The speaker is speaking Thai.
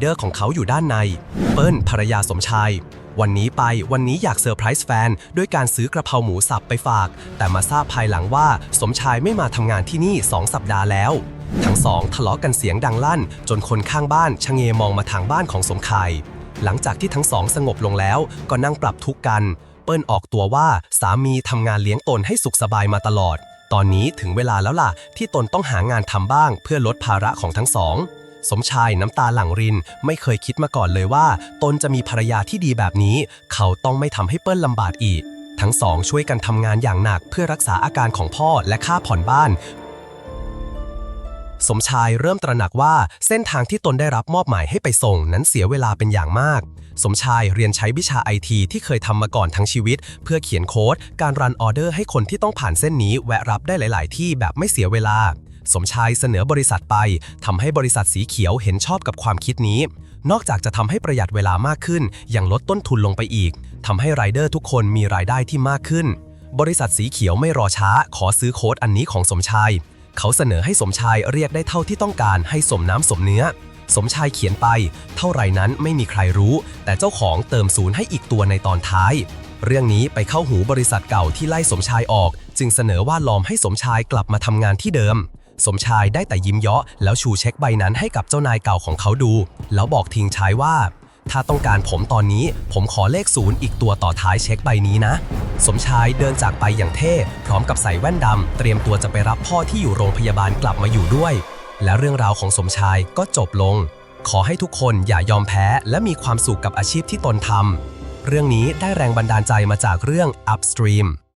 เดอร์ของเขาอยู่ด้านใน เปิ้ลภรรยาสมชาย วันนี้ไปวันนี้อยากเซอร์ไพรส์แฟน ด้วยการซื้อกระเพราหมูสับไปฝาก แต่มาทราบภายหลังว่าสมชายไม่มาทำงานที่นี่ 2 สัปดาห์แล้ว ทั้งสองทะเลาะกันเสียงดังลั่น จนคนข้างบ้านชะเงมองมาทางบ้านของสมชาย หลังจากที่ทั้งสองสงบลงแล้วก็นั่งปรับทุกข์กัน เปิ้ลออกตัวว่าสามีทำงานเลี้ยงตนให้สุขสบายมาตลอดตอนนี้ถึงเวลาแล้วล่ะ ที่ตนต้องหางานทำบ้าง เพื่อลดภาระของทั้งสอง สมชายน้ำตาหลั่งริน ไม่เคยคิดมาก่อนเลยว่า ตนจะมีภรรยาที่ดีแบบนี้ เขาต้องไม่ทำให้เปิ้ลลำบากอีก ทั้งสองช่วยกันทำงานอย่างหนักเพื่อรักษาอาการของพ่อและค่าผ่อนบ้าน สมชายเริ่มตระหนักว่าเส้นทางที่ตนได้รับมอบหมายให้ไปส่งนั้นเสียเวลาเป็นอย่างมาก สมชายเรียนใช้วิชาไอทีที่เคยทำมาก่อนทั้งชีวิต เพื่อเขียนโค้ด การรันออเดอร์ให้คนที่ต้องผ่านเส้นนี้แวะรับได้หลาย ๆ ที่แบบไม่เสียเวลา สมชายเสนอบริษัทไปทำให้บริษัทสีเขียวเห็นชอบกับความคิดนี้ นอกจากจะทำให้ประหยัดเวลามากขึ้น ยังลดต้นทุนลงไปอีกทำให้ไรเดอร์ทุกคนมีรายได้ที่มากขึ้น บริษัทสีเขียวไม่รอช้า ขอซื้อโค้ดอันนี้ของสมชาย เขาเสนอให้สมชายเรียกได้เท่าที่ต้องการให้สมน้ำสมเนื้อ สมชายเขียนไป เท่าไรนั้นไม่มีใครรู้ แต่เจ้าของเติมศูนย์ให้อีกตัวในตอนท้ายเรื่องนี้ไปเข้าหูบริษัทเก่าที่ไล่สมชายออก จึงเสนอว่าลอมให้สมชายกลับมาทำงานที่เดิม สมชายได้แต่ยิ้มเยาะแล้วชูเช็คใบนั้นให้กับเจ้านายเก่าของเขาดู แล้วบอกทิ้งชายว่า ถ้าต้องการผมตอนนี้ ผมขอเลขศูนย์อีกตัวต่อท้ายเช็คใบนี้นะ สมชายเดินจากไปอย่างเท่ พร้อมกับใส่แว่นดำเตรียมตัวจะไปรับพ่อที่อยู่โรงพยาบาลกลับมาอยู่ด้วย และเรื่องราวของสมชายก็จบลง ขอให้ทุกคนอย่ายอมแพ้และมีความสุขกับอาชีพที่ตนทำเรื่องนี้ได้แรงบันดาลใจมาจากเรื่อง Upstream